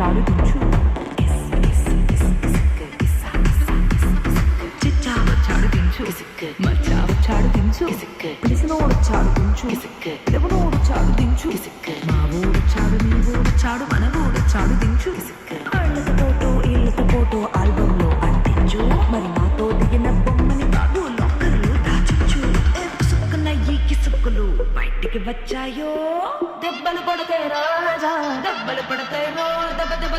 చాడు దించు చిచ్చా వచ్చాడు దించు పిలిసినోడు చాడు దించు ఎవనోడు చాడు దించు మా ఊడు చాడు నీ ఊడు చాడు మన ఊడు చాడు దించు కళ్ళతో ఫోటో ఇళ్ళతో ఫోటో ఆల్బమ్ అంటించు మరి మాతో దిగిన బొమ్మని బాబు లాకర్లు దాచుచు సుక్కున ఈ కిసుక్కులు బయటికి వచ్చాయో దెబ్బలు పడితే రాజా డబ్బులు పడతాయి రో దెబ్బ